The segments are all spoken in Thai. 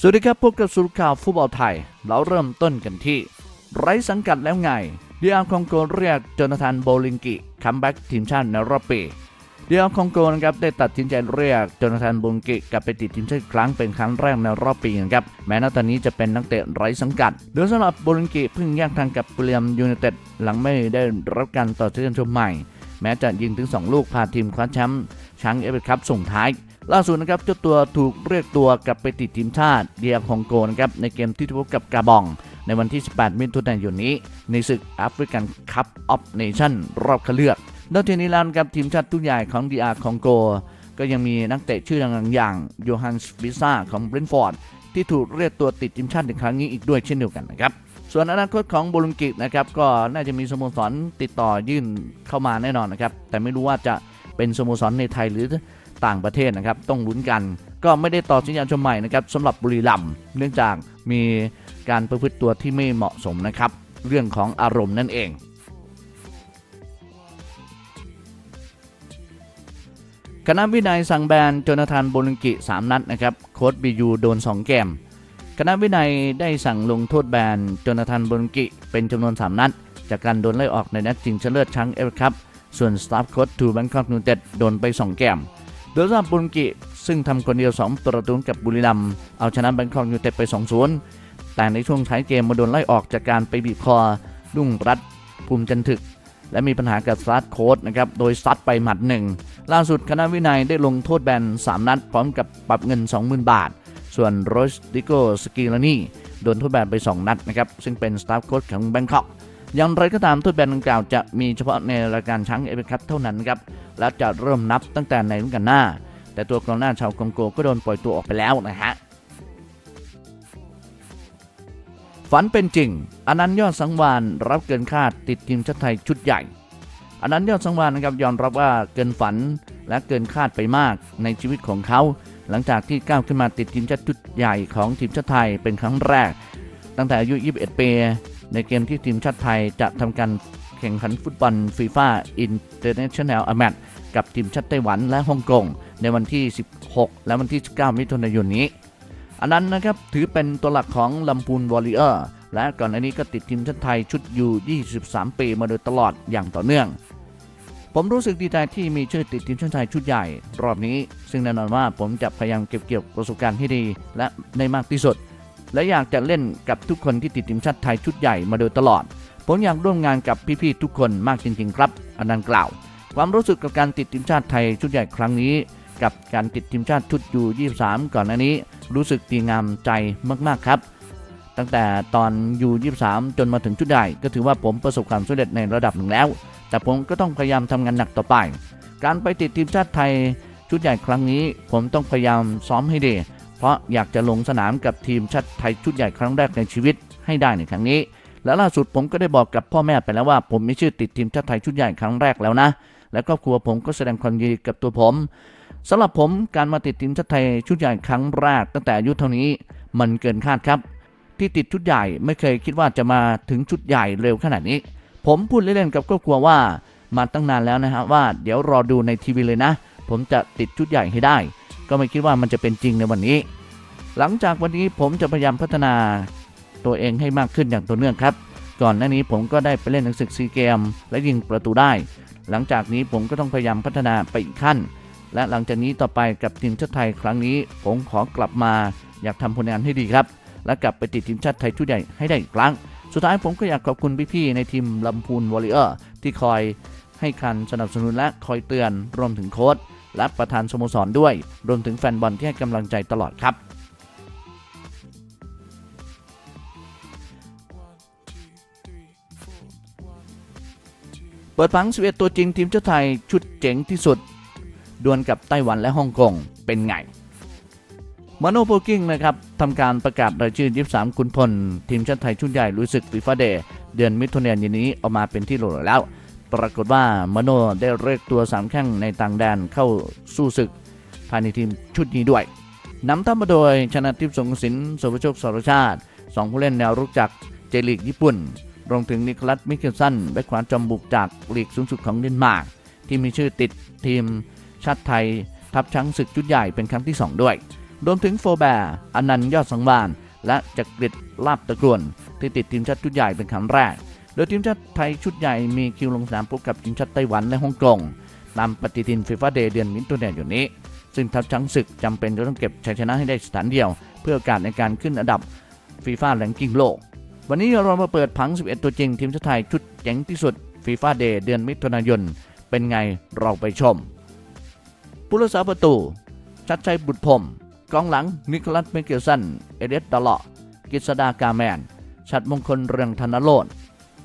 สวัสดีครับพบกับสุรข่าวฟุตบอลไทย เราเริ่มต้นกันที่ ไร้สังกัดแล้วไงเดีอาร์คองโกเรียกจนาธานโบลิงกิคัมแบ็กทีมชาติในรอบปีเดีอาร์คองโกนะครับได้ตัดสินใจเรียกจนาธานโบลิงกิกลับไปติดทีมชาติครั้งเป็นครั้งแรกในรอบปีนะครับแม้ณตอนนี้จะเป็นนักเตะไร้สังกัดโดยสำหรับโบลิงกิเพิ่งแยกทางกับบุรีรัมย์ยูไนเต็ดหลังไม่ได้รับการต่อเชื่อชมใหม่ แม้จะยิงถึง 2 ลูกพาทีมคว้าแชมป์ช้างเอฟเอคัพส่งท้าย ล่าสุดนะครับเจ้าตัวถูกเรียกตัวกลับไปติดทีมชาติเดียคองโกนะครับในเกมที่พบกับกาบอง ในวันที่ 18 มิถุนายนนี้ ในศึกแอฟริกันคัพออฟเนชั่นรอบคัดเลือกนอกจากนี้แล้วนะครับทีมชาติตุ้ใหญ่ของดีอาร์คองโก ก็ยังมีนักเตะชื่อดังๆอย่างโยฮันส์วิซ่าของเบรนฟอร์ดที่ถูกเรียกตัวติดทีมชาติในครั้งนี้อีกด้วยเช่นเดียวกันนะครับส่วนอนาคตของโบลุงกินะครับก็น่าจะมีสโมสรติดต่อยื่นเข้ามาแน่นอนนะครับแต่ไม่รู้ว่าจะเป็นสโมสรในไทยหรือ ต่างประเทศนะครับต้องลุ้นกัน ก็ไม่ได้ต่อสัญญาชมใหม่นะครับสำหรับบุรีรัมย์เนื่องจากมีการประพฤติตัวที่ไม่เหมาะสมนะครับ เรื่องของอารมณ์นั่นเองคณะวินัยสั่งแบนโจนาธานโบลิงกิ 3 นัดนะครับโค้ดบียูโดน 2 แกมคณะวินัยได้สั่งลงโทษแบนโจนาธานโบลิงกิ เป็นจำนวน 3 นัด จากการโดนไล่ออกในนัดชิงชนะเลิศช้างเอฟครับส่วนสตาฟโค้ดทูแบงคอกนูเต็ดโดนไป 2 แกม โดยสำหรับโบลิงกิซึ่งทำคนเดียว 2 ประตูกับบุรีรัมย์เอาชนะแบงคอกยูเต็ดไป 2-0 แต่ในช่วงท้ายเกมมาโดนไล่ออกจากการไปบีบคอรุ่งรัตภูมิจันทึก และมีปัญหากับสตาร์ทโค้ดนะครับโดยซัดไปหมัดหนึ่งล่าสุดคณะวินัยได้ลงโทษแบน 3 นัดพร้อมกับปรับเงิน 20,000 บาท ส่วนโรสติโกสกิลานีโดนโทษแบนไป 2 นัดนะครับซึ่งเป็นสตาฟโค้ชของแบงคอก อย่างไรก็ตามโทษแบนดังกล่าวจะมีเฉพาะในรายการช้างเอเปคัพเท่านั้นครับและจะเริ่มนับตั้งแต่ในฤดูกาลหน้า แต่ตัวกองหน้าชาวคองโกก็โดนปล่อยตัวออกไปแล้วนะฮะฝันเป็นจริงอนันต์ยอดสังวานรับเกินคาดติดทีมชาติไทยชุดใหญ่อันนั้นยอดสังวานนะครับยอมรับว่าเกินฝันและเกินคาดไปมากในชีวิตของเขา หลังจากที่ก้าวขึ้นมาติดทีมชาติชุดใหญ่ของทีมชาติไทยเป็นครั้งแรก ตั้งแต่อายุ 21 ปี ในเกมที่ทีมชาติไทยจะทำการแข่งขันฟุตบอลฟีฟ่าอินเตอร์เนชั่นแนลอแมตกับทีมชาติไต้หวันและฮ่องกงในวันที่ 16 และวันที่ 19 มิถุนายนนี้ อันนั้นนะครับถือเป็นตัวหลักของลำพูนวอริเออร์และก่อนหน้านี้ก็ติดทีมชาติไทยชุดอยู่23 ปีมาโดยตลอดอย่างต่อเนื่อง ผมรู้สึกดีใจที่มีชื่อติดทีมชาติไทยชุดใหญ่ รอบนี้ ซึ่งแน่นอนว่าผมจะพยายามเก็บเกี่ยวประสบการณ์ให้ดี และในมากที่สุด และอยากจะเล่นกับทุกคนที่ติดทีมชาติไทยชุดใหญ่มาโดยตลอด ผมอยากร่วมงานกับพี่ๆทุกคนมากจริงๆ ครับอนันนั้นกล่าว ความรู้สึกกับการติดทีมชาติไทยชุดใหญ่ครั้งนี้ กับการติดทีมชาติชุดยู23 ก่อนหน้านี้ รู้สึกดีงามใจมากๆครับ ตั้งแต่ตอนยู23 จนมาถึงชุดใหญ่ก็ถือว่าผมประสบความสำเร็จในระดับหนึ่งแล้ว แต่ผมก็ต้องพยายามทำงานหนักต่อไป การไปติดทีมชาติไทยชุดใหญ่ครั้งนี้ ผมต้องพยายามซ้อมให้ดี เพราะอยากจะลงสนามกับทีมชาติไทยชุดใหญ่ครั้งแรกในชีวิตให้ได้ในครั้งนี้ และล่าสุดผมก็ได้บอกกับพ่อแม่ไปแล้วว่า ผมมีชื่อติดทีมชาติไทยชุดใหญ่ครั้งแรกแล้วนะ และครอบครัวผมก็แสดงความยินดีกับตัวผมสำหรับผมการมาติดทีมชาติไทยชุดใหญ่ครั้งแรกตั้งแต่อายุเท่านี้มันเกินคาดครับ ที่ติดชุดใหญ่ไม่เคยคิดว่าจะมาถึงชุดใหญ่เร็วขนาดนี้ ผมพูดเล่นๆกับครอบครัวว่ามาตั้งนานแล้วนะฮะว่าเดี๋ยวรอดูในทีวีเลยนะ ผมจะติดชุดใหญ่ให้ได้ ก็ไม่คิดว่ามันจะเป็นจริงในวันนี้ หลังจากวันนี้ผมจะพยายามพัฒนาตัวเองให้มากขึ้นอย่างต่อเนื่องครับ ก่อนหน้านี้ผมก็ได้ไปเล่นหนังศึกซีเกม และยิงประตูได้ หลังจากนี้ผมก็ต้องพยายามพัฒนาไปอีกขั้น และหลังจากนี้ต่อไปกับทีมชาติไทยครั้งนี้ ผมขอกลับมาอยากทำผลงานให้ดีครับ และกลับไปติดทีมชาติไทยชุดใหญ่ให้ได้อีกครั้ง สุดท้ายผมก็อยากขอบคุณพี่ๆในทีมลำพูนวอริเออร์ที่คอยให้การสนับสนุนและคอยเตือนรวมถึงโค้ช และประธานสโมสรด้วย รวมถึงแฟนบอลที่ให้กำลังใจตลอดครับเปิดผัง11ตัวจริงทีมชาติไทยชุดเจ๋งที่สุด ดวลกับไต้หวันและฮ่องกงเป็นไงมโนโพกิ้งนะครับทำการประกาศรายชื่อ 23 คุณพล ทีมชาติไทยชุดใหญ่รู้สึกฟีฟ่าเดย์เดือนมิถุนายนนี้ออกมาเป็นที่รู้แล้ว ปรากฏว่ามโนได้เรียกตัว3แข้งในต่างแดนเข้าสู้ศึกภายในทีมชุดนี้ด้วยนำทัพมาโดยชนะทิพย์สงสินสุภโชคสรชาติสองผู้เล่นแนวรุกจากเจลีกญี่ปุ่น รวมถึงนิคลัสมิเคลสันแบ็คขวาจอมบุกจากลีกสูงสุดของเดนมาร์กที่มีชื่อติดทีมชาติไทย ทัพช้างศึกชุดใหญ่เป็นครั้งที่ 2 ด้วย รวมถึงโฟแบร์อนันต์ยอดสังวาน และจักริดลาบตะกรวนที่ติดทีมชาติชุดใหญ่เป็นครั้งแรก โดยทีมชาติไทยชุดใหญ่มีคิวลงสนามพบกับทีมชาติไต้หวันและฮ่องกงตามปฏิทินฟีฟ่าเดย์เดือนมิถุนายนนี้ ซึ่งทัพช้างศึกจำเป็นจะต้องเก็บชัยชนะให้ได้สถานเดียว เพื่อโอกาสในการขึ้นอันดับฟีฟ่าแรงกิ้งโลก วันนี้เรามาเปิดผัง 11 ตัวจริง ทีมชาติไทยชุดเจ๋งที่สุดฟีฟ่าเดย์เดือนมิถุนายน เป็นไงเราไปชม ผู้รักษาประตู ชัดชัยบุตรพรมกองหลังนิโคลัสเมเกลสัน เอเดสดอลเลาะกิษดากาแมน ชัดมงคลเรืองธนโรธ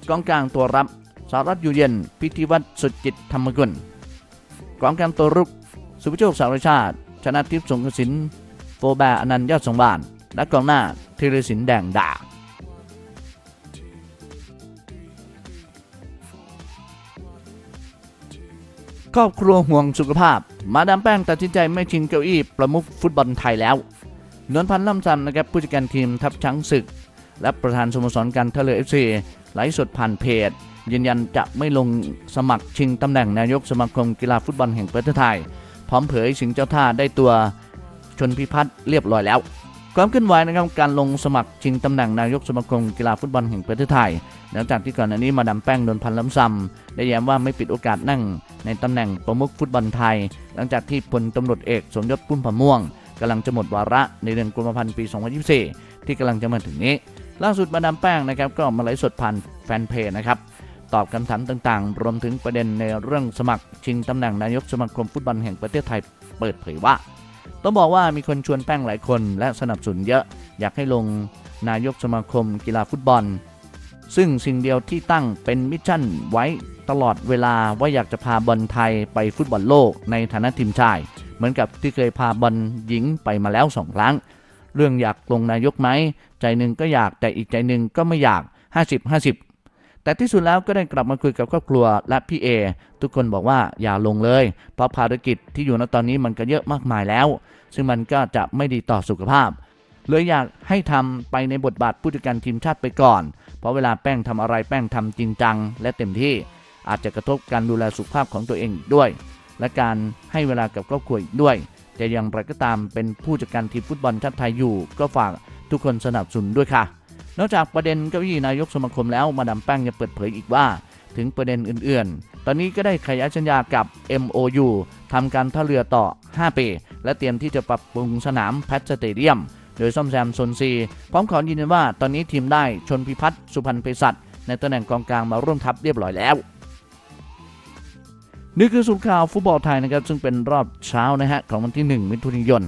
กองกลางตัวรับสารัตอยู่เย็น พิธีวัตรสุจิตธรรมกุลกองกลางตัวรุก สุภโชคสารชาติ ชนะทิพย์สงกระสินโฟแบร์อนันต์ยอดสงบาน และกองหน้าธีรศิลป์แดงดาครอบครัวห่วงสุขภาพ มาดามแป้งตัดสินใจไม่ชิงเก้าอี้ประมุขฟุตบอลไทยแล้วนวลพันธ์ล่ำซำนะครับผู้จัดการทีมทัพช้างศึก และประธานสโมสรการท่าเรือเอฟซี ไลฟ์สดผ่านเพจ ยืนยันจะไม่ลงสมัครชิงตำแหน่งนายกสมาคมกีฬาฟุตบอลแห่งประเทศไทย พร้อมเผยสิงเจ้าท่าได้ตัวชนพิพัฒน์เรียบร้อยแล้วความเคลื่อนไหวนะครับการลงสมัครชิงตำแหน่งนายกสมาคมกีฬาฟุตบอลแห่งประเทศไทย หลังจากที่ก่อนหน้านี้มาดามแป้งโดนพันล้ำซ้ำได้แย้มว่าไม่ปิดโอกาสนั่ง ในตำแหน่งประมุขฟุตบอลไทย หลังจากที่พลตำรวจเอกสมยศพุ่มพะม่วงกำลังจะหมดวาระในเดือนกุมภาพันธ์ปี 2024 ที่กำลังจะมาถึงนี้ ล่าสุดมาดามแป้งนะครับก็มาไลฟ์สดผ่านแฟนเพจนะครับตอบคำถามต่างๆ รวมถึงประเด็นในเรื่องสมัครชิงตำแหน่งนายกสมาคมฟุตบอลแห่งประเทศไทยเปิดเผยว่า ต้องบอกว่ามีคนชวนแป้งหลายคนและสนับสนุนเยอะ อยากให้ลงนายกสมาคมกีฬาฟุตบอล ซึ่งสิ่งเดียวที่ตั้งเป็นมิชชั่นไว้ตลอดเวลาว่าอยากจะพาบอลไทยไปฟุตบอลโลกในฐานะทีมชาย เหมือนกับที่เคยพาบอลหญิงไปมาแล้วสองครั้ง เรื่องอยากลงนายกไหม ใจหนึ่งก็อยากแต่อีกใจหนึ่งก็ไม่อยาก 50 50 แต่ที่สุดแล้วก็ได้กลับมาคุยกับครอบครัวและพี่เอทุกคนบอกว่าอย่าลงเลย เพราะภารกิจที่อยู่ณตอนนี้มันก็เยอะมากมายแล้ว ซึ่งมันก็จะไม่ดีต่อสุขภาพเลยอยากให้ทำไปในบทบาทผู้จัดการทีมชาติไปก่อน เพราะเวลาแป้งทำอะไรแป้งทำจริงจัง และเต็มที่อาจจะกระทบการดูแลสุขภาพของตัวเองอีกด้วย และการให้เวลากับครอบครัวอีกด้วย แต่อย่างไรก็ตามเป็นผู้จัดการทีมฟุตบอลชาติไทยอยู่ ก็ฝากทุกคนสนับสนุนด้วยค่ะ นอกจากประเด็นเก้าอี้นายกสมาคมแล้วมาดามแป้งยังเปิดเผยอีกว่า ถึงประเด็นอื่นๆ ตอนนี้ก็ได้ขยายสัญญากับ MOU ทำการท่าเรือต่อ 5 ปี และเตรียมที่จะปรับปรุงสนามแพทสเตเดียม โดยซ่อมแซมโซนซีพร้อมขอยืนยันว่าตอนนี้ทีมได้ชนพิพัฒน์สุพรรณเภสัชในตำแหน่งกองกลางมาร่วมทัพเรียบร้อยแล้ว นี่คือสุดข่าวฟุตบอลไทยนะครับซึ่งเป็นรอบเช้านะฮะของวันที่ 1 มิถุนายน